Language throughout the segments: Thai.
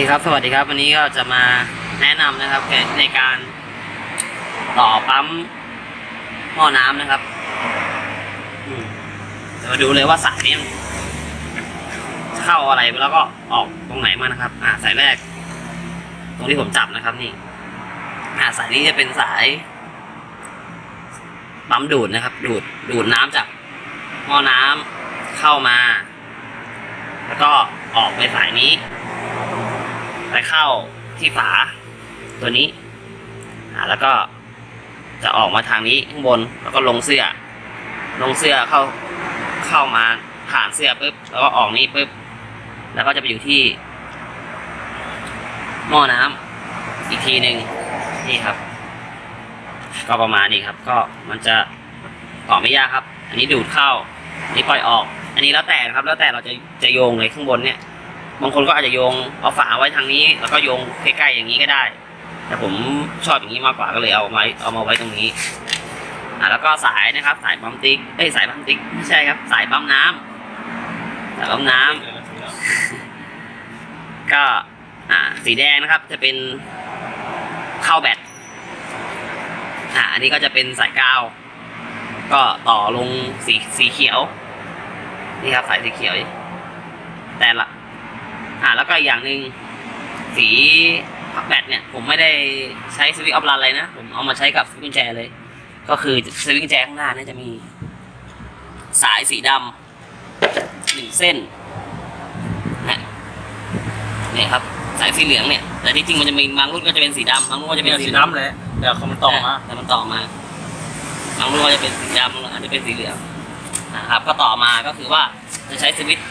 ครับ สวัสดีครับ วันนี้ก็จะมาแนะนำนะครับในการต่อปั๊มหม้อน้ำนะครับเดี๋ยวมาดูเลยว่าสายนี้เข้าอะไรแล้วก็ออกตรงไหนมานะครับ อ่าสายแรก ตรงที่ผมจับนะครับนี่ อ่าสายนี้จะเป็นสายปั๊มดูดนะครับ ดูดดูดน้ำจากหม้อน้ำเข้ามา แล้วก็ออกไปสายนี้ ไปเข้าที่ฝาตัวนี้อ่าแล้วก็จะออกมาทางนี้ข้างบนแล้วก็ลงเสื้อ ลงเสื้อเข้าเข้ามาผ่านเสื้อปุ๊บแล้วก็ออกนี้ปุ๊บแล้วก็จะไปอยู่ที่หม้อน้ำอีกทีหนึ่งนี่ครับ ก็ประมาณนี้ครับ ก็มันจะออไม่ยากครับ อันนี้ดูดเข้า อันนี้ปล่อยออก อันนี้แล้วแต่นะครับ แล้วแต่เราจะจะโยงเลยข้างบนเนี่ย บางคนก็อาจจะโยงเอาฝาไว้ทางนี้ แล้วก็โยงใกล้ๆอย่างนี้ก็ได้ แต่ผมชอบอย่างนี้มากกว่าก็เลยเอาไว้เอามาไว้ตรงนี้อ่าแล้วก็สายนะครับ สายปั๊มติ๊กเอ้ยสายปั๊มติ๊กไม่ใช่ครับ สายปั๊มน้ำสายปั๊มน้ำก็อ่าสีแดงนะครับ จะเป็นเข้าแบตอ่าอันนี้ก็จะเป็นสายกาว ก็ต่อลงสีสีเขียว นี่ครับสายสีเขียว แต่ละ อ่าแล้วก็อีกอย่างหนึ่งสีพักแบตเนี่ย ผมไม่ได้ใช้สวิตช์ออฟรันอะไรนะ ผมเอามาใช้กับสวิตช์กุญแจเลย ก็คือสวิตช์กุญแจข้างหน้าเนี่ยจะมี สายสีดำหนึ่งเส้นนะเนี่ยครับ สายสีเหลืองเนี่ย แต่ที่จริงมันจะมีบางรุ่นก็จะเป็นสีดำบางรุ่นก็จะเป็เป็นนสีสีเหลืองน้ำเลยเดี๋ยวเขามันต่อมาแต่มันต่อมาบางรุ่นก็จะเป็นสีดำบางรุ่นอาจจะเป็นสีเหลืองนะครับ ก็ต่อมาก็คือว่าจะใช้สวิตช์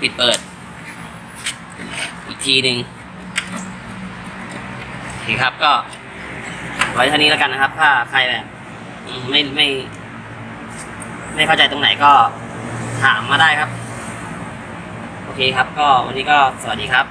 ปิดเปิดอีก ทีหนึ่งโอเคครับก็ไว้เท่านี้แล้วกันนะครับ ถ้าใครแบบไม่ไม่ ไม่เข้าใจตรงไหนก็ถามมาได้ครับ โอเคครับ ก็วันนี้ก็สวัสดีครับ